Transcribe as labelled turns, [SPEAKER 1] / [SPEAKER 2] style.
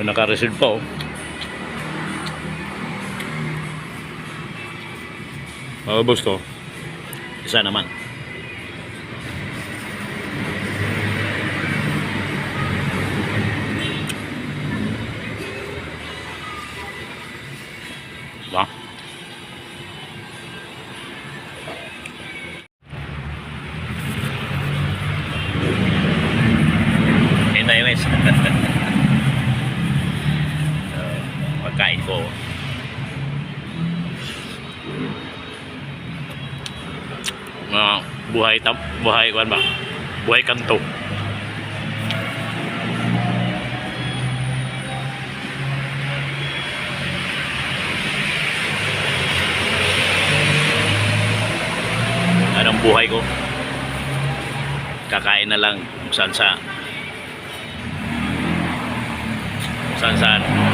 [SPEAKER 1] May naka-reserve pa oh. Maubos ko. Isa naman. Diba? Yun na pagkain ko. Mga buhay tam buhay kuan ba? Buhay kanto. Anong buhay ko? Kakain na lang kung saan sa kung saan saan